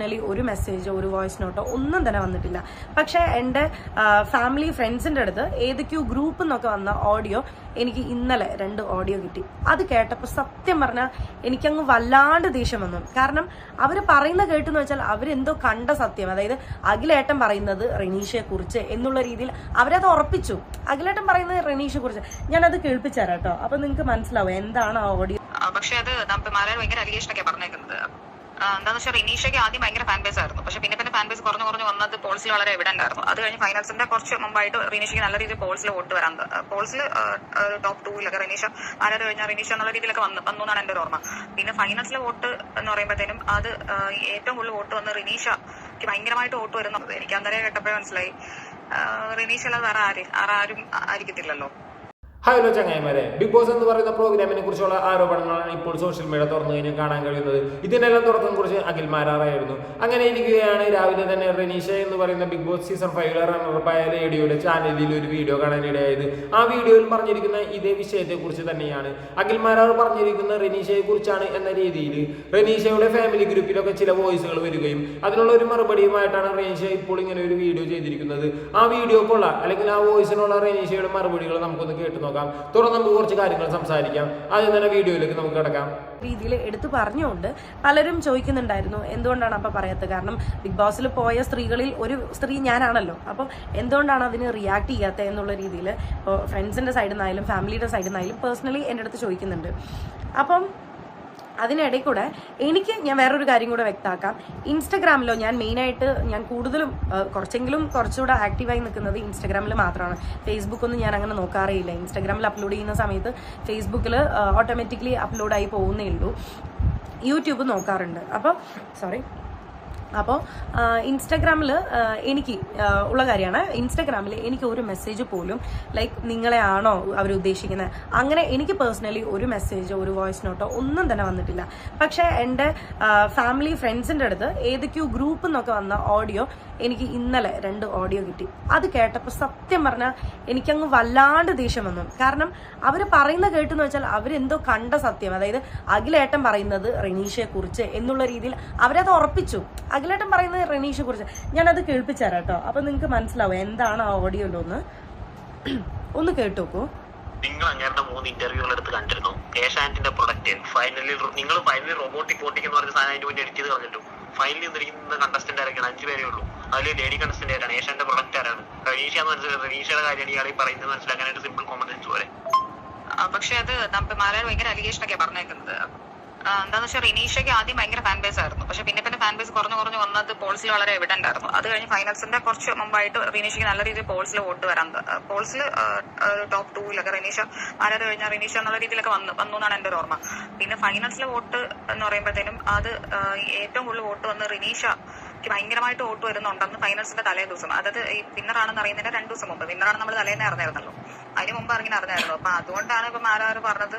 Personally ഒരു മെസ്സേജോ ഒരു voice നോട്ടോ ഒന്നും തന്നെ വന്നിട്ടില്ല. പക്ഷേ എന്റെ ഫാമിലി ഫ്രണ്ട്സിന്റെ അടുത്ത് ഏതൊക്കെയോ ഗ്രൂപ്പ് എന്നൊക്കെ വന്ന ഓഡിയോ എനിക്ക് ഇന്നലെ രണ്ട് ഓഡിയോ കിട്ടി. അത് കേട്ടപ്പോൾ സത്യം പറഞ്ഞാൽ എനിക്കങ്ങ് വല്ലാണ്ട് ദേഷ്യം വന്നു. കാരണം അവർ പറയുന്ന കേട്ടെന്ന് വെച്ചാൽ അവരെന്തോ കണ്ട സത്യം. അതായത് അഖിലേട്ടൻ പറയുന്നത് റെനീഷയെ കുറിച്ച് എന്നുള്ള രീതിയിൽ അവരത് ഉറപ്പിച്ചു. അഖിലേട്ടൻ പറയുന്നത് റെനീഷയെ കുറിച്ച്. ഞാനത് കേൾപ്പിച്ചു തരാം കേട്ടോ. അപ്പൊ നിങ്ങൾക്ക് മനസ്സിലാവും എന്താണ് ആ ഓഡിയോ പക്ഷെ അത് നമ്മൾ ഭയങ്കര അലിഗേഷൻ ഒക്കെ പറഞ്ഞേക്കുന്നത്. ആ, എന്താന്ന് വെച്ചാൽ റിനീഷയ്ക്ക് ആദ്യം ഭയങ്കര ഫാൻ ബേസ് ആയിരുന്നു. പക്ഷെ പിന്നെ പിന്നെ ഫാൻ ബേസ് കുറഞ്ഞു കുറഞ്ഞു വന്നത് പോൾസിൽ വളരെ എവിഡന്റ് ആയിരുന്നു. അത് കഴിഞ്ഞ് ഫൈനൽസിന്റെ കുറച്ച് മുമ്പായിട്ട് റിനീഷയ്ക്ക് നല്ല രീതിയിൽ പോൾസിൽ വോട്ട് വരാൻ പോൾസിൽ ടോപ്പ് ടൂവിലൊക്കെ റിനീഷ മാരാർ കഴിഞ്ഞാൽ റിനീഷ എന്നുള്ള രീതിയിലൊക്കെ വന്നു വന്നു എന്നാണ് എന്റെ ഓർമ്മ. പിന്നെ ഫൈനൽസിലെ വോട്ട് എന്ന് പറയുമ്പോഴത്തേനും അത് ഏറ്റവും കൂടുതൽ വോട്ട് വന്ന് റിനീഷയ്ക്ക് ഭയങ്കരമായിട്ട് വോട്ട് വരുന്നത് എനിക്ക് അന്നേരം കേട്ടപ്പോഴേ മനസ്സിലായി. റിനീഷ അല്ലാതെ വേറെ ആര് ആരും ആയിരിക്കത്തില്ലല്ലോ. ഹലോ ചങ്ങായിമാരെ. ബിഗ് ബോസ് എന്ന് പറയുന്ന പ്രോഗ്രാമിനെ കുറിച്ചുള്ള ആരോപണങ്ങളാണ് ഇപ്പോൾ സോഷ്യൽ മീഡിയ തുറന്നു കഴിഞ്ഞാൽ കാണാൻ കഴിയുന്നത്. ഇതിനെല്ലാം തുടക്കം കുറിച്ച് അഖിൽ മാരാറായിരുന്നു. അങ്ങനെ ഇരിക്കുകയാണ്. രാവിലെ തന്നെ റനീഷ എന്ന് പറയുന്ന ബിഗ് ബോസ് സീസൺ ഫൈവിലെ റണ്ണറപ്പായ ലേഡിയുടെ ചാനലിൽ ഒരു വീഡിയോ കാണാനിടയായത് ആ വീഡിയോയിൽ പറഞ്ഞിരിക്കുന്ന ഇതേ വിഷയത്തെ കുറിച്ച് തന്നെയാണ്. അഖിൽ മാരാർ പറഞ്ഞിരിക്കുന്ന റനീഷയെ കുറിച്ചാണ് എന്ന രീതിയിൽ റനീഷയുടെ ഫാമിലി ഗ്രൂപ്പിലൊക്കെ ചില വോയിസുകൾ വരികയും അതിനുള്ള ഒരു മറുപടിയുമായിട്ടാണ് റനീഷ ഇപ്പോൾ ഇങ്ങനെ ഒരു വീഡിയോ ചെയ്തിരിക്കുന്നത്. ആ വീഡിയോക്കുള്ള അല്ലെങ്കിൽ ആ വോയിസിനുള്ള റനീഷയുടെ മറുപടികൾ നമുക്കൊന്ന് കേട്ടു നോക്കാം. തുടർന്ന് നമുക്ക് കുറച്ച് കാര്യങ്ങൾ സംസാരിക്കാം. ആദ്യം തന്നെ വീഡിയോയിലേക്ക് നമുക്ക് കിടക്കാം. രീതിയിൽ എടുത്തു പറഞ്ഞുകൊണ്ട് പലരും ചോദിക്കുന്നുണ്ടായിരുന്നു എന്തുകൊണ്ടാണ് അപ്പൊ പറയാത്തത്? കാരണം ബിഗ് ബോസിൽ പോയ സ്ത്രീകളിൽ ഒരു സ്ത്രീ ഞാനാണല്ലോ. അപ്പോൾ എന്തുകൊണ്ടാണ് അതിന് റിയാക്ട് ചെയ്യാത്തത് എന്നുള്ള രീതിയിൽ ഇപ്പോൾ ഫ്രണ്ട്സിന്റെ സൈഡിൽ നിന്നായാലും ഫാമിലിയുടെ സൈഡിൽ നിന്നായാലും പേഴ്സണലി എന്റെ അടുത്ത് ചോദിക്കുന്നുണ്ട്. അപ്പം അതിനിടയിൽ കൂടെ എനിക്ക് ഞാൻ വേറൊരു കാര്യം കൂടെ വ്യക്തമാക്കാം. ഇൻസ്റ്റഗ്രാമിലോ ഞാൻ മെയിനായിട്ട് ഞാൻ കൂടുതലും കുറച്ചെങ്കിലും കുറച്ചുകൂടെ ആക്റ്റീവായി നിൽക്കുന്നത് ഇൻസ്റ്റഗ്രാമിൽ മാത്രമാണ്. ഫേസ്ബുക്കൊന്നും ഞാൻ അങ്ങനെ നോക്കാറേയില്ല. ഇൻസ്റ്റഗ്രാമിൽ അപ്ലോഡ് ചെയ്യുന്ന സമയത്ത് ഫേസ്ബുക്കിൽ ഓട്ടോമാറ്റിക്കലി അപ്ലോഡായി പോകുന്നേ ഉള്ളൂ. യൂട്യൂബ് നോക്കാറുണ്ട്. അപ്പോൾ സോറി അപ്പോൾ ഇൻസ്റ്റാഗ്രാമിൽ എനിക്ക് ഉള്ള കാര്യമാണ്. ഇൻസ്റ്റാഗ്രാമിൽ എനിക്ക് ഒരു മെസ്സേജ് പോലും ലൈക്ക് നിങ്ങളെയാണോ അവർ ഉദ്ദേശിക്കുന്നത് അങ്ങനെ എനിക്ക് പേഴ്സണലി ഒരു മെസ്സേജോ ഒരു വോയിസ് നോട്ടോ ഒന്നും തന്നെ വന്നിട്ടില്ല. പക്ഷേ എന്റെ ഫാമിലി ഫ്രണ്ട്സിന്റെ അടുത്ത് ഏതൊക്കെയോ ഗ്രൂപ്പ് എന്നൊക്കെ വന്ന ഓഡിയോ എനിക്ക് ഇന്നലെ രണ്ട് ഓഡിയോ കിട്ടി. അത് കേട്ടപ്പോൾ സത്യം പറഞ്ഞാൽ എനിക്കങ്ങ് വല്ലാണ്ട് ദേഷ്യം വന്നു. കാരണം അവർ പറയുന്ന കേട്ടെന്ന് വെച്ചാൽ അവരെന്തോ കണ്ട സത്യം. അതായത് അഖിലേട്ടൻ പറയുന്നത് റെനീഷയെ കുറിച്ച് എന്നുള്ള രീതിയിൽ അവരത് ഉറപ്പിച്ചു. അഖിലേട്ടൻ പറയുന്നത് റെനീഷെ കുറിച്ച്. ഞാനത് കേൾപ്പിച്ചു തരാം കേട്ടോ. അപ്പൊ നിങ്ങൾക്ക് മനസ്സിലാവും എന്താണ് ആ ഓഡിയോ ഒന്ന്. ഒന്ന് കേട്ടോക്കൂ. നിങ്ങൾ അങ്ങേരുടെ മൂന്ന് ഇന്റർവ്യൂകൾ എടുത്ത് കണ്ടിരുന്നു. ഏഷ്യാനെറ്റിന്റെ പ്രൊഡക്റ്റ് ഫൈനലി നിങ്ങൾ ഫൈനലിൽ റോബോട്ടിക് പോട്ടിക് എന്ന് പറഞ്ഞ സാധനം അതിന്റെ മുന്നേ എഡിറ്റ് ചെയ്ത് കളഞ്ഞിട്ടു. ഫൈനലിൽ നിന്നിരിക്കുന്ന കണ്ടസ്റ്റന്റ് ആരൊക്കെയാണ് അഞ്ചു പേരേ ഉള്ളൂ. അതിൽ ലേഡി കണ്ടസ്റ്റന്റ് ആരാണ്? ഏഷ്യാന്റെ പ്രൊഡക്റ്റ് ആരാണ്? റനീഷ എന്ന് മനസ്സിലായി റനീഷയുടെ കാര്യമാണ് ഇയാൾ ഈ പറയുന്നത് മനസ്സിലാക്കാനായിട്ട് സിമ്പിൾ കോമൺ സെൻസ് പോലെ. പക്ഷെ അത് നമ്മൾ മാരാർ ഭയങ്കര അലിഗേഷൻ ഒക്കെ പറഞ്ഞേക്കുന്നത്. എന്താന്ന് വെച്ചാൽ റിനീഷയ്ക്ക് ആദ്യം ഭയങ്കര ഫാൻ ബേസ് ആയിരുന്നു. പക്ഷെ പിന്നെ പിന്നെ ഫാൻ ബേസ് കുറഞ്ഞു കുറഞ്ഞു വന്നത് പോൾസിൽ വളരെ എവിഡന്റ് ആയിരുന്നു. അത് കഴിഞ്ഞ് ഫൈനൽസിന്റെ കുറച്ച് മുമ്പായിട്ട് റിനീഷയ്ക്ക് നല്ല രീതിയിൽ പോൾസിൽ വോട്ട് വരാൻ പോൾസിൽ ടോപ്പ് ടൂവിലൊക്കെ റിനീഷ ആരാത് കഴിഞ്ഞാൽ റിനീഷ എന്നുള്ള രീതിയിലൊക്കെ വന്നു വന്നു എന്നാണ് എന്റെ ഒരു ഓർമ്മ. പിന്നെ ഫൈനൽസിലെ വോട്ട് എന്ന് പറയുമ്പോഴത്തേനും അത് ഏറ്റവും കൂടുതൽ വോട്ട് വന്ന് റിനീഷയ്ക്ക് ഭയങ്കരമായിട്ട് വോട്ട് വരുന്നുണ്ടെന്ന് ഫൈനൽസിന്റെ തലേ ദിവസം. അതായത് ഈ വിന്നറാണെന്ന് അറിയുന്നതിന്റെ രണ്ടു ദിവസം മുമ്പ്. വിന്നറാണ് നമ്മൾ തലേന്ന് അറിഞ്ഞായിരുന്നല്ലോ അതിന് മുമ്പ് ഇറങ്ങി അറിഞ്ഞായിരുന്നു അപ്പൊ അതുകൊണ്ടാണ് ഇപ്പൊ മാരാർ പറഞ്ഞത്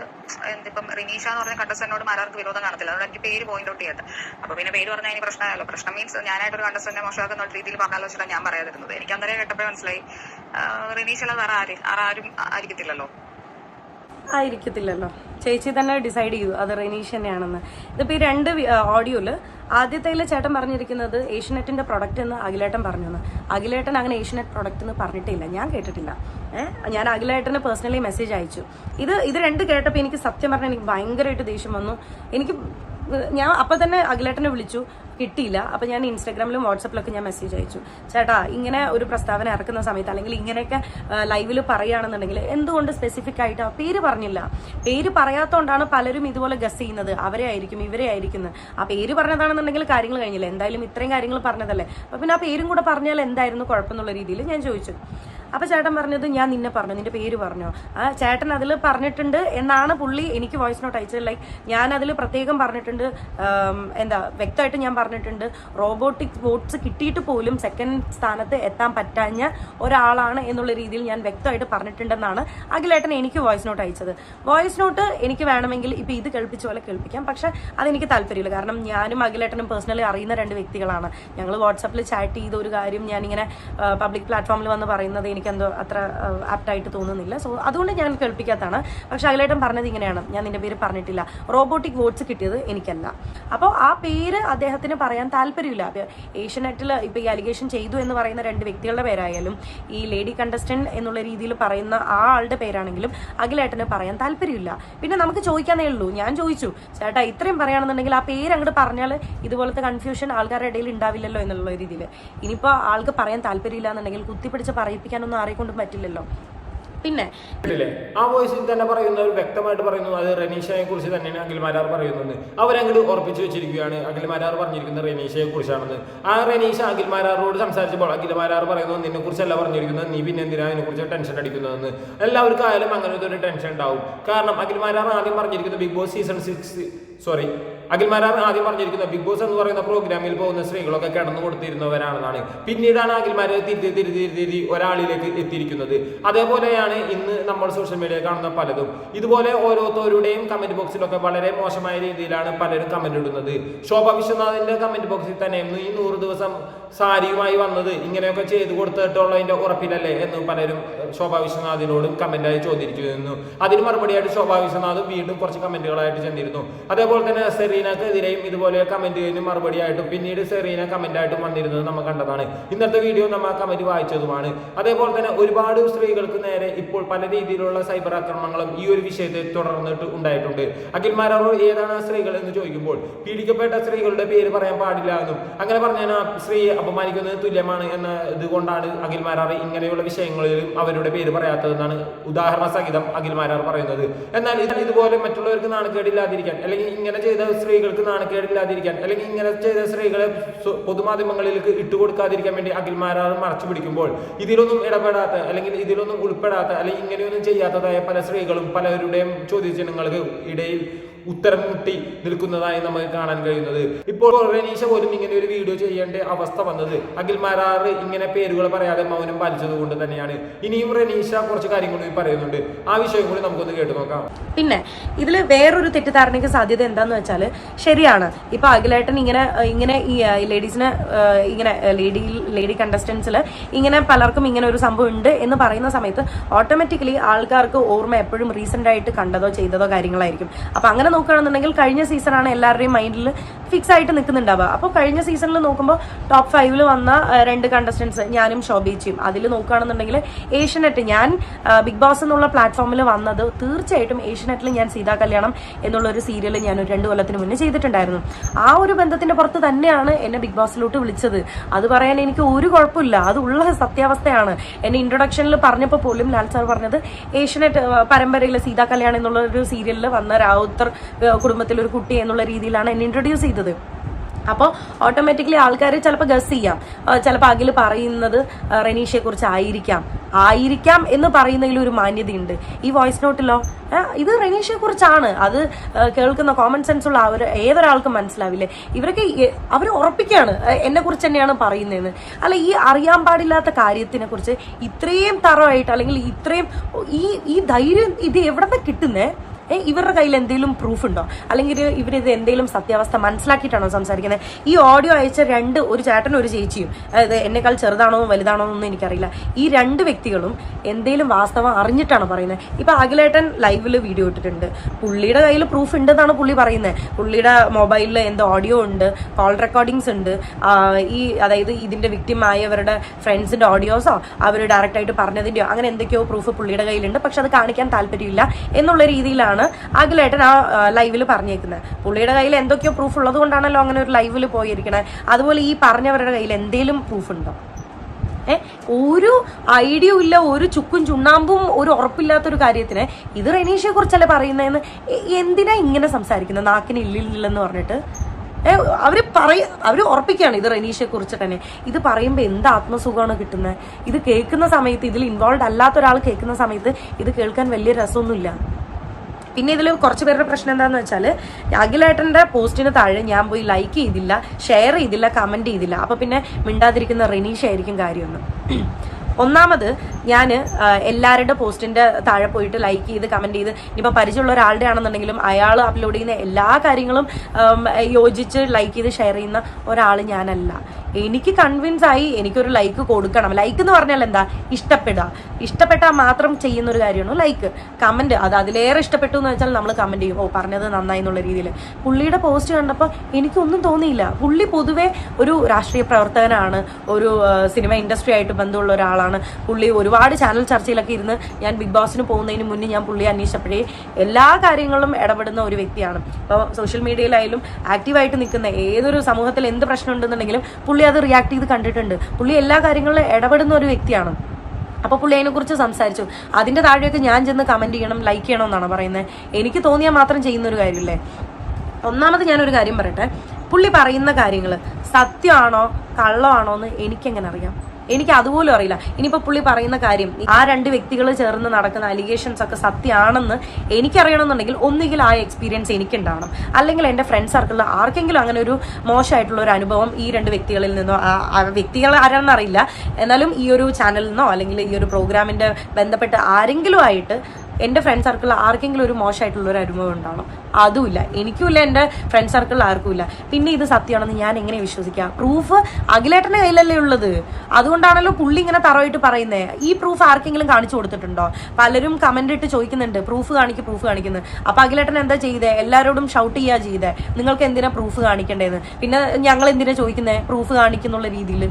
എന്തിപ്പം റിനീഷ എന്ന് പറഞ്ഞ കണ്ടസ്റ്റന്റിനോട് മാരാർക്ക് വിരോധം കാണത്തില്ല. അതുകൊണ്ട് എനിക്ക് പേര് പോയിന്റ് ഔട്ട് ചെയ്യാത്ത. അപ്പൊ പിന്നെ പേര് പറഞ്ഞാൽ ഇനി പ്രശ്നമായല്ലോ. പ്രശ്നം മീൻസ് ഞാനായിട്ടൊരു കണ്ടസ്റ്റന്റിനെ മോശമാക്കുന്ന രീതിയിൽ പറഞ്ഞാലോ വെച്ചിട്ടാണ് ഞാൻ പറയാതിരുന്നത്. എനിക്ക് അന്നേരം കേട്ടപ്പോഴേ മനസ്സിലായി. റിനീഷ് അല്ലാതെ വേറെ ആര് ആരും ആയിരിക്കത്തില്ലല്ലോ. ആയിരിക്കത്തില്ലല്ലോ. ചേച്ചി തന്നെ ഡിസൈഡ് ചെയ്തു. അത് റെനീഷ് തന്നെയാണെന്ന്. ഇതിപ്പോൾ ഈ രണ്ട് ഓഡിയോയിൽ ആദ്യത്തേൽ ചേട്ടൻ പറഞ്ഞിരിക്കുന്നത് ഏഷ്യനെറ്റിന്റെ പ്രൊഡക്റ്റ് എന്ന് അഖിലേട്ടൻ പറഞ്ഞു അഖിലേട്ടൻ അങ്ങനെ ഏഷ്യനെറ്റ് പ്രൊഡക്റ്റ് എന്ന് പറഞ്ഞിട്ടില്ല. ഞാൻ കേട്ടിട്ടില്ല. ഞാൻ അഖിലേട്ടന് പേഴ്സണലി മെസ്സേജ് അയച്ചു. ഇത് ഇത് രണ്ട് കേട്ടപ്പോൾ എനിക്ക് സത്യം പറഞ്ഞാൽ എനിക്ക് ഭയങ്കരമായിട്ട് ദേഷ്യം വന്നു. എനിക്ക് ഞാൻ അപ്പം തന്നെ അഖിലേട്ടനെ വിളിച്ചു. കിട്ടിയില്ല. അപ്പൊ ഞാൻ ഇൻസ്റ്റാഗ്രാമിലും വാട്സപ്പിലൊക്കെ ഞാൻ മെസ്സേജ് അയച്ചു. ചേട്ടാ ഇങ്ങനെ ഒരു പ്രസ്താവന ഇറക്കുന്ന സമയത്ത് അല്ലെങ്കിൽ ഇങ്ങനെയൊക്കെ ലൈവിൽ പറയുകയാണെന്നുണ്ടെങ്കിൽ എന്തുകൊണ്ട് സ്പെസിഫിക് ആയിട്ട് ആ പേര് പറഞ്ഞില്ല. പേര് പറയാത്തതുകൊണ്ടാണ് പലരും ഇതുപോലെ ഗസ് ചെയ്യുന്നത്. അവരെ ആയിരിക്കും ഇവരെ ആയിരിക്കുന്നത് ആ പേര് പറഞ്ഞതാണെന്നുണ്ടെങ്കിൽ കാര്യങ്ങൾ കഴിഞ്ഞില്ല. എന്തായാലും ഇത്രയും കാര്യങ്ങൾ പറഞ്ഞതല്ലേ. അപ്പൊ പിന്നെ ആ പേരും കൂടെ പറഞ്ഞാൽ എന്തായിരുന്നു കുഴപ്പമെന്നുള്ള രീതിയിൽ ഞാൻ ചോദിച്ചു. അപ്പൊ ചേട്ടൻ പറഞ്ഞത് ഞാൻ നിന്നെ പറഞ്ഞു നിന്റെ പേര് പറഞ്ഞു. ആ ചേട്ടൻ അതിൽ പറഞ്ഞിട്ടുണ്ട് എന്നാണ് പുള്ളി എനിക്ക് വോയിസ് നോട്ട് അയച്ചത്. ലൈക്ക് ഞാൻ അതിൽ പ്രത്യേകം പറഞ്ഞിട്ടുണ്ട്. എന്താ വ്യക്തമായിട്ട് ഞാൻ പറഞ്ഞിട്ടുണ്ട്. റോബോട്ടിക് വോട്ട്സ് കിട്ടിയിട്ട് പോലും സെക്കൻഡ് സ്ഥാനത്ത് എത്താൻ പറ്റാഞ്ഞ ഒരാളാണ് എന്നുള്ള രീതിയിൽ ഞാൻ വ്യക്തമായിട്ട് പറഞ്ഞിട്ടുണ്ടെന്നാണ് അഖിലേട്ടൻ എനിക്ക് വോയിസ് നോട്ട് അയച്ചത്. വോയിസ് നോട്ട് എനിക്ക് വേണമെങ്കിൽ ഇപ്പൊ ഇത് കേൾപ്പിച്ച പോലെ കേൾപ്പിക്കാം. പക്ഷെ അതെനിക്ക് താല്പര്യമില്ല. കാരണം ഞാനും അഖിലേട്ടനും പേഴ്സണലി അറിയുന്ന രണ്ട് വ്യക്തികളാണ്. ഞങ്ങൾ വാട്സാപ്പിൽ ചാറ്റ് ചെയ്ത ഒരു കാര്യം ഞാനിങ്ങനെ പബ്ലിക് പ്ലാറ്റ്ഫോമിൽ വന്ന് പറയുന്നത് എനിക്ക് എന്തോ അത്ര ആപ്റ്റായിട്ട് തോന്നുന്നില്ല. സോ അതുകൊണ്ട് ഞാൻ കേൾപ്പിക്കാത്തതാണ്. പക്ഷെ അഖിലേട്ടൻ പറഞ്ഞത് ഇങ്ങനെയാണ്. ഞാൻ നിന്റെ പേര് പറഞ്ഞിട്ടില്ല. റോബോട്ടിക് വോട്ട്സ് കിട്ടിയത് എനിക്കല്ല. അപ്പോൾ ആ പേര് അദ്ദേഹത്തിന് പറയാൻ താല്പര്യമില്ല. ഏഷ്യനെറ്റിൽ ഇപ്പൊ ഈ അലിഗേഷൻ ചെയ്തു എന്ന് പറയുന്ന രണ്ട് വ്യക്തികളുടെ പേരായാലും ഈ ലേഡി കണ്ടസ്റ്റന്റ് എന്നുള്ള രീതിയിൽ പറയുന്ന ആ ആളുടെ പേരാണെങ്കിലും അഖിലേട്ടന് പറയാൻ താല്പര്യമില്ല. പിന്നെ നമുക്ക് ചോദിക്കാനേ ഉള്ളൂ. ഞാൻ ചോദിച്ചു ചേട്ടാ ഇത്രയും പറയുകയാണെന്നുണ്ടെങ്കിൽ ആ പേര് അങ്ങോട്ട് പറഞ്ഞാൽ ഇതുപോലത്തെ കൺഫ്യൂഷൻ ആൾക്കാരുടെ ഇടയിൽ ഉണ്ടാവില്ലല്ലോ എന്നുള്ള രീതിയിൽ. ഇനിയിപ്പോൾ ആൾക്ക് പറയാൻ താല്പര്യമില്ല എന്നുണ്ടെങ്കിൽ കുത്തിപ്പിടിച്ച് പറയിപ്പിക്കാനൊന്നും ആരെ കൊണ്ടും പറ്റില്ലല്ലോ. പിന്നെ ആ വോയിസിൽ തന്നെ പറയുന്നവർ വ്യക്തമായിട്ട് പറയുന്നു അത് റനീഷയെ കുറിച്ച് തന്നെയാണ് അഖിൽ മരാർ പറയുന്നത്. അവരങ്ങോട്ട് ഉറപ്പിച്ചു വെച്ചിരിക്കുകയാണ്. അഖിൽ മരാർ പറഞ്ഞിരിക്കുന്ന റനീഷയെ കുറിച്ചാണെന്ന്. ആ റനീഷ അഖിൽ മാരാറോട് സംസാരിച്ചപ്പോൾ അഖിൽ മാരാർ പറയുന്നു നിന്നെ കുറിച്ചല്ല പറഞ്ഞിരിക്കുന്നത്. നീ പിന്നെ എന്തിനാ അതിനെ കുറിച്ച് ടെൻഷൻ അടിക്കുന്നതെന്ന്. എല്ലാവർക്കും ആയാലും അങ്ങനത്തെ ഒരു ടെൻഷൻ ഉണ്ടാവും. കാരണം അഖിൽ മരാർ ആദ്യം പറഞ്ഞിരിക്കുന്നത് big boss season six sorry Akhil Marar ആദ്യം പറഞ്ഞിരിക്കുന്നത്. ബിഗ് ബോസ് എന്ന് പറയുന്ന പ്രോഗ്രാമിൽ പോകുന്ന സ്ത്രീകളൊക്കെ കിടന്നു കൊടുത്തിരുന്നവരാണെന്നാണ് പിന്നീടാണ് അഖിൽമാരെ തിരി തിരി തിരി ഒരാളിലേക്ക് എത്തിയിരിക്കുന്നത്. അതേപോലെയാണ് ഇന്ന് നമ്മൾ സോഷ്യൽ മീഡിയ കാണുന്ന പലതും. ഇതുപോലെ ഓരോരുത്തരുടെയും കമന്റ് ബോക്സിലൊക്കെ വളരെ മോശമായ രീതിയിലാണ് പലരും കമന്റ് ഇടുന്നത്. ശോഭ വിശ്വനാഥിന്റെ കമന്റ് ബോക്സിൽ തന്നെ ഈ നൂറ് ദിവസം സാരിയുമായി വന്നത് ഇങ്ങനെയൊക്കെ ചെയ്തു കൊടുത്തിട്ടുള്ളതിന്റെ ഉറപ്പിലല്ലേ എന്ന് പലരും ശോഭ വിശ്വനാഥിനോടും കമന്റായി ചോദിച്ചിരുന്നു. അതിന് മറുപടിയായിട്ട് ശോഭ വിശ്വനാഥ് വീണ്ടും കുറച്ച് കമന്റുകളായിട്ട് ചെന്നിരുന്നു. അതേപോലെ തന്നെ സെറീനക്കെതിരെയും ഇതുപോലെ കമന്റ് ചെയ്യുന്ന മറുപടി ആയിട്ടും പിന്നീട് സെറീന കമന്റ് ആയിട്ടും വന്നിരുന്നത് നമ്മൾ കണ്ടതാണ്. ഇന്നത്തെ വീഡിയോ നമ്മൾ ആ കമന്റ് വായിച്ചതുമാണ്. അതേപോലെ തന്നെ ഒരുപാട് സ്ത്രീകൾക്ക് നേരെ ഇപ്പോൾ പല രീതിയിലുള്ള സൈബർ ആക്രമണങ്ങളും ഈ ഒരു വിഷയത്തെ തുടർന്നിട്ട് ഉണ്ടായിട്ടുണ്ട്. അഖിൽമാരോ ഏതാണ് ആ സ്ത്രീകൾ എന്ന് ചോദിക്കുമ്പോൾ പീഡിക്കപ്പെട്ട സ്ത്രീകളുടെ പേര് പറയാൻ പാടില്ല എന്നും അങ്ങനെ പറഞ്ഞാൽ ആ സ്ത്രീയെ അപമാനിക്കുന്നത് തുല്യമാണ് എന്ന ഇതുകൊണ്ടാണ് അഖിൽമാരാർ ഇങ്ങനെയുള്ള വിഷയങ്ങളിലും അവരുടെ പേര് പറയാത്തതെന്നാണ് ഉദാഹരണ സഹിതം അഖിൽമാരാർ പറയുന്നത്. എന്നാൽ ഇതുപോലെ മറ്റുള്ളവർക്ക് നാണക്കേടില്ലാതിരിക്കാൻ അല്ലെങ്കിൽ ഇങ്ങനെ ചെയ്ത സ്ത്രീകൾക്ക് നാണക്കേടില്ലാതിരിക്കാൻ അല്ലെങ്കിൽ ഇങ്ങനെ ചെയ്ത സ്ത്രീകളെ പൊതുമാധ്യമങ്ങളിലേക്ക് ഇട്ടുകൊടുക്കാതിരിക്കാൻ വേണ്ടി അഖിൽമാരാർ മറച്ചു പിടിക്കുമ്പോൾ ഇതിലൊന്നും ഇടപെടാത്ത അല്ലെങ്കിൽ ഇതിലൊന്നും ഉൾപ്പെടാത്ത അല്ലെങ്കിൽ ഇങ്ങനെയൊന്നും ചെയ്യാത്തതായ പല സ്ത്രീകളും പലരുടെയും ചോദ്യചിഹ്നങ്ങൾക്ക് ഇടയിൽ ഉത്തരം നിൽക്കുന്നതായി നമുക്ക് കാണാൻ കഴിയുന്നത്. ഇപ്പോൾ റനീഷ പോലും ഇങ്ങനെ ഒരു വീഡിയോ ചെയ്യേണ്ട അവസ്ഥ വന്നത്. അഖിൽ മരാറ് ഇങ്ങനെ പേരുകൾ പറയാതെ മൗനം പാലിച്ചത് കൊണ്ട് തന്നെയാണ്. ഇനിയും റനീഷ കുറച്ച് കാര്യങ്ങൾ പറയുന്നുണ്ട്. ആ വിഷയം കൂടി നമുക്കൊന്ന് കേട്ടു നോക്കാം. പിന്നെ ഇതിൽ വേറൊരു തെറ്റിദ്ധാരണയ്ക്ക് സാധ്യത എന്താന്ന് വെച്ചാൽ ശരിയാണ്. ഇപ്പൊ അഖിലേട്ടൻ ഇങ്ങനെ ഇങ്ങനെ ഈ ലേഡീസിന് ഇങ്ങനെ ലേഡി ലേഡി കണ്ടസ്റ്റൻസിൽ ഇങ്ങനെ പലർക്കും ഇങ്ങനെ ഒരു സംഭവം ഉണ്ട് എന്ന് പറയുന്ന സമയത്ത് ഓട്ടോമാറ്റിക്കലി ആൾക്കാർക്ക് ഓർമ്മ എപ്പോഴും റീസെന്റ് ആയിട്ട് കണ്ടതോ ചെയ്തതോ കാര്യങ്ങളായിരിക്കും. അപ്പൊ അങ്ങനെ നോക്കുകയാണെന്നുണ്ടെങ്കിൽ കഴിഞ്ഞ സീസണാണ് എല്ലാവരുടെയും മൈൻഡിൽ ഫിക്സ് ആയിട്ട് നിൽക്കുന്നുണ്ടാവുക. അപ്പോൾ കഴിഞ്ഞ സീസണിൽ നോക്കുമ്പോൾ ടോപ്പ് ഫൈവിൽ വന്ന രണ്ട് കണ്ടസ്റ്റൻസ് ഞാനും ഷോബീച്ചിയും. അതിൽ നോക്കുകയാണെന്നുണ്ടെങ്കിൽ ഏഷ്യനെറ്റ് ഞാൻ ബിഗ് ബോസ് എന്നുള്ള പ്ലാറ്റ്ഫോമിൽ വന്നത് തീർച്ചയായിട്ടും ഏഷ്യനെറ്റിൽ ഞാൻ സീതാ കല്യാണം എന്നുള്ള ഒരു സീരിയൽ ഞാൻ ഒരു രണ്ട് കൊല്ലത്തിന് മുന്നേ ചെയ്തിട്ടുണ്ടായിരുന്നു. ആ ഒരു ബന്ധത്തിന്റെ പുറത്ത് തന്നെയാണ് എന്നെ ബിഗ് ബോസിലോട്ട് വിളിച്ചത്. അത് പറയാൻ എനിക്ക് ഒരു കുഴപ്പമില്ല. അത് ഉള്ള സത്യാവസ്ഥയാണ്. എന്നെ ഇൻട്രൊഡക്ഷനിൽ പറഞ്ഞപ്പോൾ പോലും ലാൽ സാർ പറഞ്ഞത് ഏഷ്യനെറ്റ് പരമ്പരയിലെ സീതാ കല്യാണം എന്നുള്ള ഒരു സീരിയലിൽ വന്ന രാവുത്തർ കുടുംബത്തിലൊരു കുട്ടി എന്നുള്ള രീതിയിലാണ് എന്നെ ഇൻട്രൊഡ്യൂസ് ചെയ്തത്. അപ്പോൾ ഓട്ടോമാറ്റിക്കലി ആൾക്കാർ ചിലപ്പോൾ ഗസ് ചെയ്യാം. ചിലപ്പോൾ അഖിൽ പറയുന്നത് റെനീഷയെ കുറിച്ച് ആയിരിക്കാം. ആയിരിക്കാം എന്ന് പറയുന്നതിൽ ഒരു മാന്യതയുണ്ട്. ഈ വോയിസ് നോട്ടിലോ ഇത് റെനീഷയെ കുറിച്ചാണ് അത് കേൾക്കുന്ന കോമൺ സെൻസ് ഉള്ള അവർ ഏതൊരാൾക്കും മനസ്സിലാവില്ലേ? ഇവരൊക്കെ അവർ ഉറപ്പിക്കുകയാണ്. എന്നെ കുറിച്ച് തന്നെയാണ് പറയുന്നതെന്ന്. അല്ല ഈ അറിയാൻ പാടില്ലാത്ത കാര്യത്തിനെ കുറിച്ച് ഇത്രയും തറവായിട്ട് അല്ലെങ്കിൽ ഇത്രയും ഈ ഈ ധൈര്യം ഇത് എവിടെ നിന്ന് കിട്ടുന്നേ? ഇവരുടെ കയ്യിൽ എന്തെങ്കിലും പ്രൂഫ് ഉണ്ടോ? അല്ലെങ്കിൽ ഇവരിത് എന്തെങ്കിലും സത്യാവസ്ഥ മനസ്സിലാക്കിയിട്ടാണോ സംസാരിക്കുന്നത്? ഈ ഓഡിയോ അയച്ച രണ്ട് ഒരു ചേട്ടനും ഒരു ചേച്ചിയും അതായത് എന്നെക്കാൾ ചെറുതാണോ വലുതാണോ എന്നൊന്നും എനിക്കറിയില്ല. ഈ രണ്ട് വ്യക്തികളും എന്തെങ്കിലും വാസ്തവം അറിഞ്ഞിട്ടാണ് പറയുന്നത്. ഇപ്പം അഖിലേട്ടൻ ലൈവിൽ വീഡിയോ ഇട്ടിട്ടുണ്ട്. പുള്ളിയുടെ കയ്യിൽ പ്രൂഫ് ഉണ്ടെന്നാണ് പുള്ളി പറയുന്നത്. പുള്ളിയുടെ മൊബൈലിൽ എന്തോ ഓഡിയോ ഉണ്ട് കോൾ റെക്കോർഡിങ്സ് ഉണ്ട് ഈ അതായത് ഇതിന്റെ വിക്ടിമായവരുടെ ഫ്രണ്ട്സിന്റെ ഓഡിയോസോ അവർ ഡയറക്റ്റായിട്ട് പറഞ്ഞതിന്റെയോ അങ്ങനെ എന്തൊക്കെയോ പ്രൂഫ് പുള്ളിയുടെ കയ്യിലുണ്ട്. പക്ഷെ അത് കാണിക്കാൻ താല്പര്യമില്ല എന്നുള്ള രീതിയിലാണ് അഖിലേട്ടൻ ആ ലൈവിൽ പറഞ്ഞേക്കുന്നത് പുള്ളിയുടെ കയ്യിൽ എന്തൊക്കെയോ പ്രൂഫ് ഉള്ളത് കൊണ്ടാണല്ലോ അങ്ങനെ ഒരു ലൈവിൽ പോയിരിക്കണേ. അതുപോലെ ഈ പറഞ്ഞവരുടെ കയ്യിൽ എന്തെങ്കിലും പ്രൂഫ് ഉണ്ടോ? ഒരു ഐഡിയ ഇല്ല ഒരു ചുക്കും ചുണ്ണാമ്പും ഒരു ഉറപ്പില്ലാത്തൊരു കാര്യത്തിന് ഇത് റെനീഷയെ കുറിച്ചല്ലേ പറയുന്നതെന്ന് എന്തിനാ ഇങ്ങനെ സംസാരിക്കുന്നത് നാക്കിന് ഇല്ലില്ലെന്ന് പറഞ്ഞിട്ട്. അവർ പറയ അവർ ഉറപ്പിക്കുകയാണ് ഇത് റെനീഷയെ കുറിച്ച് തന്നെ. ഇത് പറയുമ്പോൾ എന്ത് ആത്മസുഖമാണ് കിട്ടുന്നത് ഇത് കേൾക്കുന്ന സമയത്ത് ഇതിൽ ഇൻവോൾവ് അല്ലാത്ത ഒരാൾ കേൾക്കുന്ന സമയത്ത് ഇത് കേൾക്കാൻ വലിയ രസമൊന്നുമില്ല. പിന്നെ ഇതിൽ കുറച്ച് പേരുടെ പ്രശ്നം എന്താന്ന് വെച്ചാൽ അഖിലേട്ടന്റെ പോസ്റ്റിന് താഴെ ഞാൻ പോയി ലൈക്ക് ചെയ്തില്ല ഷെയർ ചെയ്തില്ല കമന്റ് ചെയ്തില്ല. അപ്പോൾ പിന്നെ മിണ്ടാതിരിക്കുന്ന റിനീഷ് ആയിരിക്കും കാര്യമൊന്നും. ഒന്നാമത് ഞാൻ എല്ലാവരുടെ പോസ്റ്റിന്റെ താഴെ പോയിട്ട് ലൈക്ക് ചെയ്ത് കമന്റ് ചെയ്ത് ഇനിയിപ്പോൾ പരിചയമുള്ള ഒരാളുടെ ആണെന്നുണ്ടെങ്കിലും അയാൾ അപ്ലോഡ് ചെയ്യുന്ന എല്ലാ കാര്യങ്ങളും യോജിച്ച് ലൈക്ക് ചെയ്ത് ഷെയർ ചെയ്യുന്ന ഒരാൾ ഞാനല്ല. എനിക്ക് കൺവിൻസ് ആയി എനിക്കൊരു ലൈക്ക് കൊടുക്കണം. ലൈക്ക് എന്ന് പറഞ്ഞാൽ എന്താ? ഇഷ്ടപ്പെടുക. ഇഷ്ടപ്പെട്ടാൽ മാത്രം ചെയ്യുന്ന ഒരു കാര്യമാണ് ലൈക്ക് കമന്റ് അത് അതിലേറെ ഇഷ്ടപ്പെട്ടു എന്ന് വെച്ചാൽ നമ്മൾ കമന്റ് ചെയ്യും. ഓ പറഞ്ഞത് നന്നായി എന്നുള്ള രീതിയിൽ. പുള്ളിയുടെ പോസ്റ്റ് കണ്ടപ്പോൾ എനിക്കൊന്നും തോന്നിയില്ല. പുള്ളി പൊതുവേ ഒരു രാഷ്ട്രീയ പ്രവർത്തകനാണ്. ഒരു സിനിമ ഇൻഡസ്ട്രി ആയിട്ട് ബന്ധമുള്ള ഒരാളാണ്. പുള്ളി ഒരുപാട് ചാനൽ ചർച്ചയിലൊക്കെ ഇരുന്ന് ഞാൻ ബിഗ് ബോസിന് പോകുന്നതിന് മുന്നേ ഞാൻ പുള്ളിയെ അന്വേഷിച്ചപ്പോഴേ എല്ലാ കാര്യങ്ങളും ഇടപെടുന്ന ഒരു വ്യക്തിയാണ്. ഇപ്പോൾ സോഷ്യൽ മീഡിയയിലായാലും ആക്റ്റീവായിട്ട് നിൽക്കുന്ന ഏതൊരു സമൂഹത്തിൽ എന്ത് പ്രശ്നം ഉണ്ടെന്നുണ്ടെങ്കിലും പുള്ളി അത് റിയാക്ട് ചെയ്ത് കണ്ടിട്ടുണ്ട്. പുള്ളി എല്ലാ കാര്യങ്ങളിലും ഇടപെടുന്ന ഒരു വ്യക്തിയാണ്. അപ്പോൾ പുള്ളി അതിനെക്കുറിച്ച് സംസാരിച്ചു. അതിന്റെ താഴെയൊക്കെ ഞാൻ ചെന്ന് കമന്റ് ചെയ്യണം ലൈക്ക് ചെയ്യണം എന്നാണ് പറയുന്നത്. എനിക്ക് തോന്നിയാൽ മാത്രം ചെയ്യുന്ന ഒരു കാര്യമില്ലേ? ഒന്നാമത് ഞാനൊരു കാര്യം പറയട്ടെ. പുള്ളി പറയുന്ന കാര്യങ്ങൾ സത്യമാണോ കള്ളമാണോ എന്ന് എനിക്കെങ്ങനെ അറിയാം? എനിക്ക് അതുപോലും അറിയില്ല. ഇനിയിപ്പോൾ പുള്ളി പറയുന്ന കാര്യം ആ രണ്ട് വ്യക്തികൾ ചേർന്ന് നടക്കുന്ന അലിഗേഷൻസ് ഒക്കെ സത്യമാണെന്ന് എനിക്കറിയണമെന്നുണ്ടെങ്കിൽ ഒന്നുകിൽ ആ എക്സ്പീരിയൻസ് എനിക്കുണ്ടാവണം. അല്ലെങ്കിൽ എന്റെ ഫ്രണ്ട്സ് സർക്കിളിൽ ആർക്കെങ്കിലും അങ്ങനെ ഒരു മോശമായിട്ടുള്ള ഒരു അനുഭവം ഈ രണ്ട് വ്യക്തികളിൽ നിന്നോ ആ- വ്യക്തികൾ ആരാണെന്ന് അറിയില്ല എന്നാലും ഈ ഒരു ചാനലിൽ നിന്നോ അല്ലെങ്കിൽ ഈ ഒരു പ്രോഗ്രാമിന്റെ ബന്ധപ്പെട്ട് ആരെങ്കിലും ആയിട്ട് എന്റെ ഫ്രണ്ട് സർക്കിളിൽ ആർക്കെങ്കിലും ഒരു മോശമായിട്ടുള്ള ഒരു അനുഭവം ഉണ്ടാവണം. അതുമില്ല എനിക്കുമില്ല എന്റെ ഫ്രണ്ട് സർക്കിളിൽ ആർക്കുമില്ല പിന്നെ ഇത് സത്യമാണെന്ന് ഞാൻ എങ്ങനെ വിശ്വസിക്കാം? പ്രൂഫ് അഖിലേട്ടന്റെ കയ്യിലല്ലേ ഉള്ളത്. അതുകൊണ്ടാണല്ലോ പുള്ളി ഇങ്ങനെ തറവായിട്ട് പറയുന്നത് ഈ പ്രൂഫ് ആർക്കെങ്കിലും കാണിച്ചു കൊടുത്തിട്ടുണ്ടോ? പലരും കമന്റ് ഇട്ട് ചോദിക്കുന്നുണ്ട്. പ്രൂഫ് കാണിക്കും പ്രൂഫ് കാണിക്കുന്നത് അപ്പോൾ അഖിലേട്ടൻ എന്താ ചെയ്തേ? എല്ലാവരോടും ഷൗട്ട് ചെയ്യുക ചെയ്തേ. നിങ്ങൾക്ക് എന്തിനാ പ്രൂഫ് കാണിക്കേണ്ടതെന്ന് പിന്നെ ഞങ്ങൾ എന്തിനാ ചോദിക്കുന്നത് പ്രൂഫ് കാണിക്കുന്നുള്ള രീതിയിൽ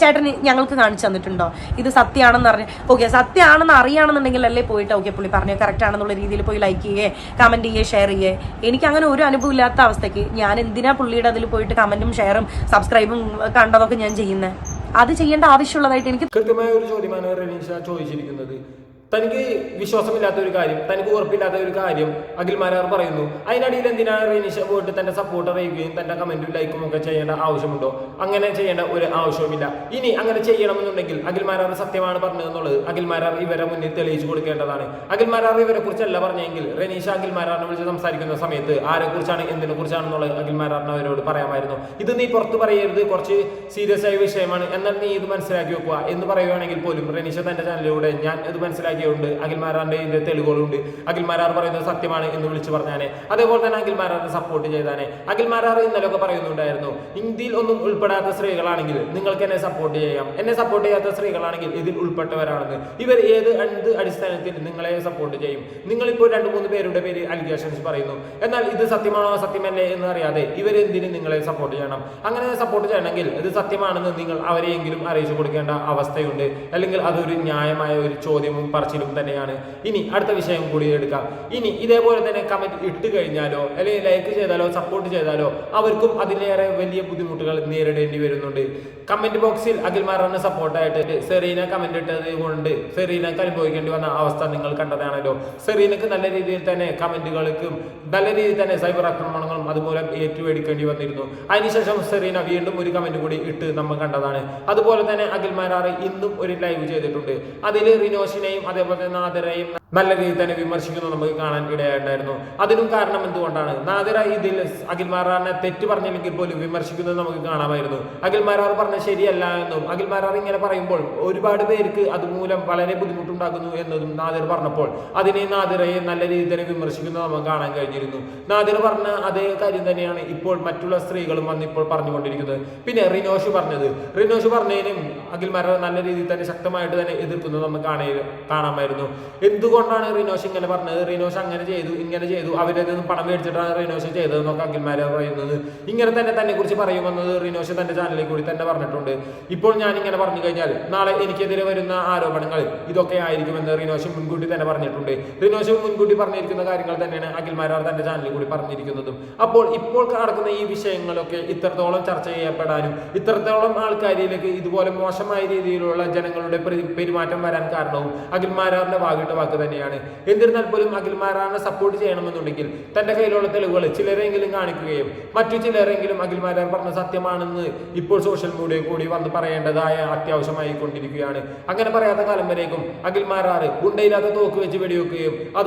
ചേട്ടൻ ഞങ്ങൾക്ക് കാണിച്ചു തന്നിട്ടുണ്ടോ? ഇത് സത്യമാണെന്ന് അറിഞ്ഞ് ഓക്കെ സത്യമാണെന്ന് അറിയാണെന്നുണ്ടെങ്കിൽ അല്ലേ പോയിട്ട്? ഓക്കെ പുള്ളി പറഞ്ഞു കറക്റ്റ് ആണെന്നുള്ള രീതിയിൽ പോയി ലൈക്ക് ചെയ്യേ കമന്റ് ചെയ്യേ ഷെയർ ചെയ്യേ. എനിക്ക് അങ്ങനെ ഒരു അനുഭവം ഇല്ലാത്ത അവസ്ഥയ്ക്ക് ഞാൻ എന്തിനാ പുള്ളിയുടെ അതിൽ പോയിട്ട് കമന്റും ഷെയറും സബ്സ്ക്രൈബും കണ്ടതൊക്കെ ഞാൻ ചെയ്യുന്നത് അത് ചെയ്യേണ്ട ആവശ്യമുള്ളതായിട്ട് എനിക്ക് കൃത്യമായ ഒരു ചോദ്യമാണ് ചോദിച്ചിരിക്കുന്നത്. തനിക്ക് വിശ്വാസമില്ലാത്ത ഒരു കാര്യം തനിക്ക് ഉറപ്പില്ലാത്ത ഒരു കാര്യം അഖിൽമാരാർ പറയുന്നു. അതിനിടയിൽ എന്തിനാണ് റിനിഷ പോയിട്ട് തന്റെ സപ്പോർട്ട് അറിയിക്കുകയും തന്റെ കമന്റും ലൈക്കും ഒക്കെ ചെയ്യേണ്ട ആവശ്യമുണ്ടോ? അങ്ങനെ ചെയ്യേണ്ട ഒരു ആവശ്യവുമില്ല. ഇനി അങ്ങനെ ചെയ്യണമെന്നുണ്ടെങ്കിൽ അഖിൽമാരാർ സത്യമാണ് പറഞ്ഞതെന്നുള്ളത് അഖിൽമാരാർ ഇവരെ മുന്നിൽ തെളിയിച്ചു കൊടുക്കേണ്ടതാണ്. അഖിൽമാരാർ ഇവരെ കുറിച്ചല്ല പറഞ്ഞെങ്കിൽ റനീഷ അഖിൽമാരാറിനെ വിളിച്ച് സംസാരിക്കുന്ന സമയത്ത് ആരെ കുറിച്ചാണ് എന്തിനെ കുറിച്ചാണെന്നുള്ളത് അഖിൽമാരാറിന് അവരോട് പറയാമായിരുന്നു. ഇത് നീ പുറത്ത് പറയരുത് കുറച്ച് സീരിയസ് ആയ വിഷയമാണ് എന്നാൽ നീ ഇത് മനസ്സിലാക്കി വെക്കുക എന്ന് പറയുകയാണെങ്കിൽ പോലും റനീഷ തന്റെ ചാനലിലൂടെ ഞാൻ ഇത് മനസ്സിലാക്കിയുണ്ട് അഖിൽമാരാറിന്റെ ഇതിന്റെ തെളിവുകളുണ്ട്. അഖിൽമാരാർ പറയുന്നത് സത്യമാണ് എന്ന് വിളിച്ചു പറഞ്ഞാനെ അതേപോലെ തന്നെ അഖിൽമാരാറിനെ സപ്പോർട്ട് ചെയ്താനെ. അഖിൽമാരാർ ഇന്നലെയൊക്കെ പറയുന്നുണ്ടായിരുന്നു ഇന്ത്യയിൽ ഒന്നും ഉൾപ്പെടാത്ത സ്ത്രീകളാണെങ്കിൽ നിങ്ങൾക്ക് എന്നെ സപ്പോർട്ട് ചെയ്യാം. എന്നെ സപ്പോർട്ട് ചെയ്യാത്ത സ്ത്രീകളാണെങ്കിൽ ഇതിൽ ഉൾപ്പെട്ടവരാണെന്ന്. ഇവർ ഏത് എന്ത് അടിസ്ഥാനത്തിൽ നിങ്ങളെ സപ്പോർട്ട് ചെയ്യും? നിങ്ങളിപ്പോൾ രണ്ട് മൂന്ന് പേരുടെ പേര് അലിഗേഷൻസ് പറയുന്നു. എന്നാൽ ഇത് സത്യമാണോ സത്യമല്ലേ എന്ന് അറിയാതെ ഇവരെന്തിനും നിങ്ങളെ സപ്പോർട്ട് ചെയ്യണം? അങ്ങനെ സപ്പോർട്ട് ചെയ്യണമെങ്കിൽ ഇത് സത്യമാണെന്ന് നിങ്ങൾ അവരെയെങ്കിലും അറിയിച്ചു കൊടുക്കേണ്ട അവസ്ഥയുണ്ട്. അല്ലെങ്കിൽ അതൊരു ന്യായമായ ഒരു ചോദ്യവും പറച്ചിലും തന്നെയാണ്. ഇനി അടുത്ത വിഷയം കൂടി എടുക്കാം. ഇനി ഇതേപോലെ തന്നെ കമന്റ് ഇട്ട് കഴിഞ്ഞാലോ അല്ലെങ്കിൽ ലൈക്ക് ചെയ്താലോ സപ്പോർട്ട് ചെയ്താലോ അവർക്കും അതിലേറെ വലിയ ബുദ്ധിമുട്ടുകൾ നേരിടേണ്ടി വരുന്നുണ്ട്. കമന്റ് ബോക്സിൽ അഖിൽമാറാണ് സപ്പോർട്ടായിട്ട് സെറീന കമന്റ് ഇട്ടത് കൊണ്ട് സെറീനക്ക് അനുഭവിക്കേണ്ടി വന്ന അവസ്ഥ നിങ്ങൾ കണ്ടതാണല്ലോ. സെറീനക്ക് നല്ല രീതിയിൽ തന്നെ കമന്റുകൾക്കും നല്ല രീതിയിൽ തന്നെ സൈബർ ആക്രമണങ്ങളും അതുമൂലം ഏറ്റുമേടിക്കേണ്ടി വന്നിരുന്നു. അതിനുശേഷം സെറീന വീണ്ടും ഒരു കമന്റ് കൂടി ഇട്ട് നമ്മൾ കണ്ടതാണ്. അതുപോലെ തന്നെ അഖിൽമാരാറ് ഇന്നും ഒരു ലൈവ് ചെയ്തിട്ടുണ്ട്. അതിൽ റിനോഷിനെയും അതേപോലെ നാദരെയും നല്ല രീതിയിൽ തന്നെ വിമർശിക്കുന്നു നമുക്ക് കാണാൻ ഇടയായിട്ടുണ്ടായിരുന്നു. അതിനും കാരണം എന്തുകൊണ്ടാണ്? നാദിറ ഇതിൽ അഖിൽ മാറാറിനെ തെറ്റ് പറഞ്ഞില്ലെങ്കിൽ പോലും വിമർശിക്കുന്നത് നമുക്ക് കാണാമായിരുന്നു. അഖിൽ മാറാർ പറഞ്ഞ ശരിയല്ല എന്നും അഖിൽ മാറാർ ഇങ്ങനെ പറയുമ്പോൾ ഒരുപാട് പേർക്ക് അതുമൂലം വളരെ ബുദ്ധിമുട്ടുണ്ടാക്കുന്നു എന്നതും നാദിർ പറഞ്ഞപ്പോൾ അതിനെ നാദിറയെ നല്ല രീതിയിൽ തന്നെ വിമർശിക്കുന്നത് നമുക്ക് കാണാൻ കഴിഞ്ഞിരുന്നു. നാദിർ പറഞ്ഞ അതേ കാര്യം തന്നെയാണ് ഇപ്പോൾ മറ്റുള്ള സ്ത്രീകളും വന്ന് ഇപ്പോൾ പറഞ്ഞുകൊണ്ടിരിക്കുന്നത്. പിന്നെ റിനോഷ് പറഞ്ഞത്. റിനോഷ് പറഞ്ഞതിനും അഖിൽ മാറാർ നല്ല രീതിയിൽ തന്നെ ശക്തമായിട്ട് തന്നെ എതിർക്കുന്നത് നമുക്ക് കാണാമായിരുന്നു. കാണാമായിരുന്നു എന്തുകൊണ്ടാണ് റിനോഷ് ഇങ്ങനെ പറഞ്ഞത്. റിനോഷ് അങ്ങനെ ചെയ്തു ഇങ്ങനെ ചെയ്തു. അവരിൽ നിന്ന് പണം മേടിച്ചിട്ടാണ് റിനോഷ് ചെയ്തതെന്നൊക്കെ അഖിൽമാരെ പറയുന്നത്. ഇങ്ങനെ തന്നെ തന്നെ കുറിച്ച് പറയുമെന്നത് റിനോഷ് തന്റെ ചാനലിൽ കൂടി തന്നെ പറഞ്ഞിട്ടുണ്ട്. ഇപ്പോൾ ഞാൻ ഇങ്ങനെ പറഞ്ഞു കഴിഞ്ഞാൽ നാളെ എനിക്കെതിരെ വരുന്ന ആരോപണങ്ങൾ ഇതൊക്കെ ആയിരിക്കുമെന്ന് റിനോഷ് മുൻകൂട്ടി തന്നെ പറഞ്ഞിട്ടുണ്ട്. റിനോഷ് മുൻകൂട്ടി പറഞ്ഞിരിക്കുന്ന കാര്യങ്ങൾ തന്നെയാണ് അഖിൽമാരാർ തന്റെ ചാനലിൽ കൂടി പറഞ്ഞിരിക്കുന്നതും. അപ്പോൾ ഇപ്പോൾ നടക്കുന്ന ഈ വിഷയങ്ങളൊക്കെ ഇത്രത്തോളം ചർച്ച ചെയ്യപ്പെടാനും ഇത്രത്തോളം ആൾക്കാരിലേക്ക് ഇതുപോലെ മോശമായ രീതിയിലുള്ള ജനങ്ങളുടെ പെരു- പെരുമാറ്റം വരാൻ കാരണവും അഖിൽമാരാറിന്റെ വാകിട്ട വാക്ക് തന്നെയാണ്. എന്നിരുന്നാൽ പോലും അഖിൽ മാരാറിനെ സപ്പോർട്ട് ചെയ്യണമെന്നുണ്ടെങ്കിൽ തന്റെ കയ്യിലുള്ള തെളിവുകൾ ചിലരെങ്കിലും കാണിക്കുകയും മറ്റു ചിലരെങ്കിലും അഖിൽ മാരാർ പറഞ്ഞ സത്യമാണെന്ന് ഇപ്പോൾ സോഷ്യൽ മീഡിയ കൂടി വന്ന് പറയേണ്ടതായ അത്യാവശ്യമായി കൊണ്ടിരിക്കുകയാണ് അങ്ങനെ പറയാത്ത കാലം വരേക്കും അഖിൽ മാരാർ ഗുണ്ടയില്ലാത്ത തോക്ക് വെച്ച് വെടിവെക്കുകയും അത്